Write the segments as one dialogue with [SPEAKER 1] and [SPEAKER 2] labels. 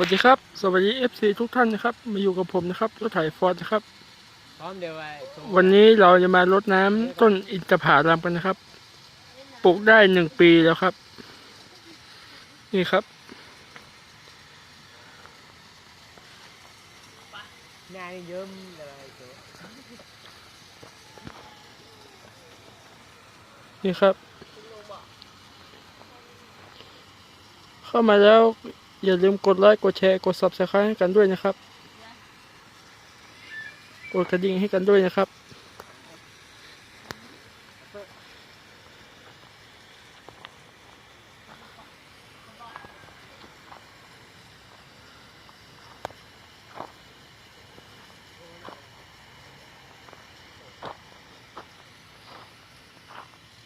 [SPEAKER 1] วัสดีครับ สวัสดี FC ทุกท่านนะครับ มาอยู่กับผมนะครับรถไถฟอร์ดนะครับ
[SPEAKER 2] พร้อมเดี๋ยวไปส่ง
[SPEAKER 1] วันนี้เราจะมารดน้ำต้นอินทผลัมกันนะครับ ปลูกได้หนึ่งปีแล้วครับ นี่ครับ
[SPEAKER 2] งานเยิ้มอะไรตัว
[SPEAKER 1] นี่ครับ เข้ามาแล้ว อย่าลืมกดไลค์กดแชร์กด subscribe ให้กันด้วยนะครับ กดกระดิ่งให้กันด้วยนะครับ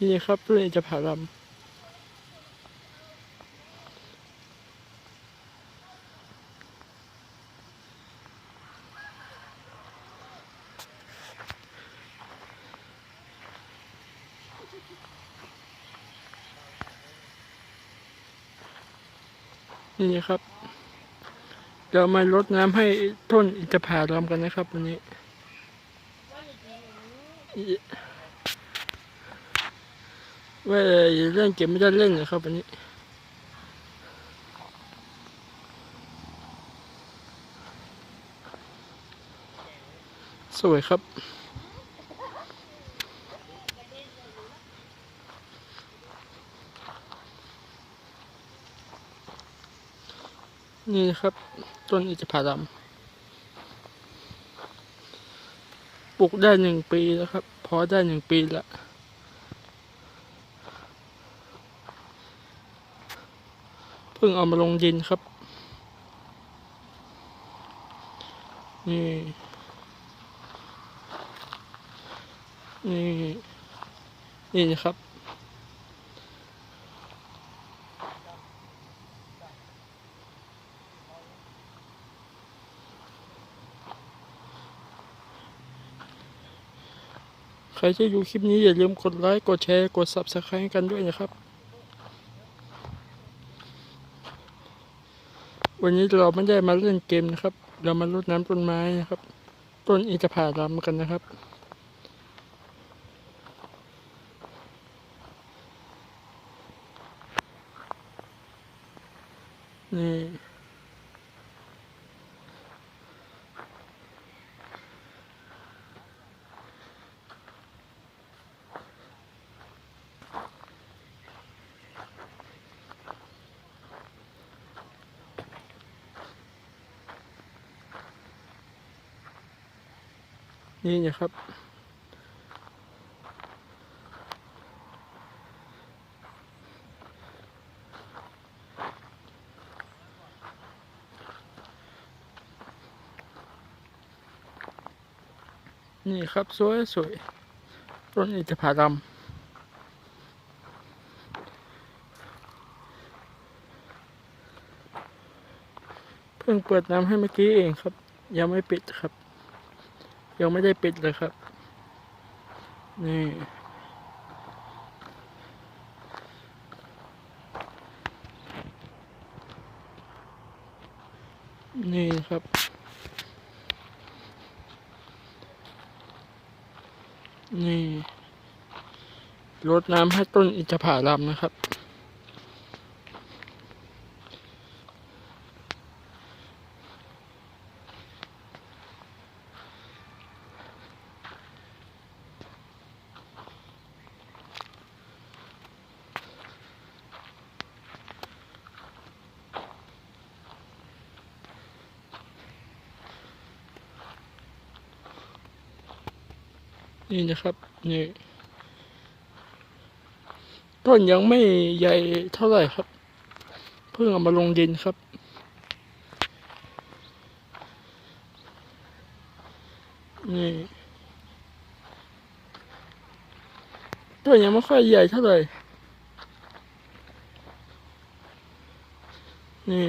[SPEAKER 1] นี่ครับต้นอินทผลัม นี่ครับเรามารดน้ำให้ต้นอินทผลัมกันนะครับวันนี้ ว่าเล่นเกมไม่ได้เล่นนะครับวันนี้สวยครับ นี่นะครับ ต้นอินทผลัมปลูกได้หนึ่งปีแล้วครับ พอได้หนึ่งปีละเพิ่งเอามาลงดินครับ นี่ นี่ นี่นะครับ ใครที่ดูคลิปนี้อย่าลืมกดไลค์ กดแชร์ กด subscribe ให้กันด้วยนะครับ วันนี้เราไม่ได้มาเล่นเกมนะครับ เรามารดน้ำต้นไม้นะครับ ต้นอินทผลัมกันนะครับนี่ นี่นะครับ นี่ครับ สวยสวยต้นอินทผลัมเพิ่งเปิดน้ำให้เมื่อกี้เองครับ ยังไม่ปิดครับ ยังไม่ได้ปิดเลยครับ นี่ นี่ครับ นี่รดน้ำให้ต้นอินทผลัมนะครับ นี่นะครับนี่ต้นยังไม่ใหญ่เท่าไหร่ครับ เพิ่งเอามาลงดินครับ นี่ต้นยังไม่ค่อยใหญ่เท่าไหร่นี่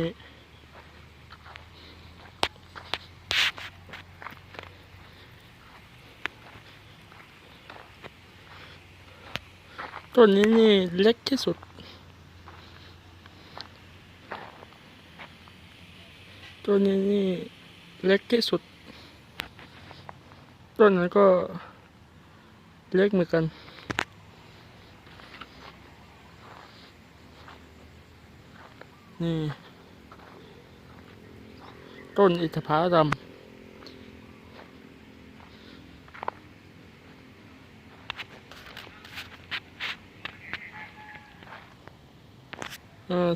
[SPEAKER 1] ต้นนี้นี่เล็กที่สุด ต้นนี้นี่เล็กที่สุด ต้นนั้นก็เล็กเหมือนกัน นี่ ต้นอิฐผาดำ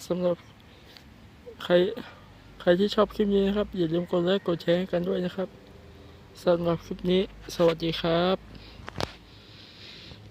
[SPEAKER 1] สำหรับใครใครที่ชอบคลิปนี้นะครับ อย่าลืมกดไลค์กดแชร์กันด้วยนะครับสำหรับคลิปนี้ สวัสดีครับ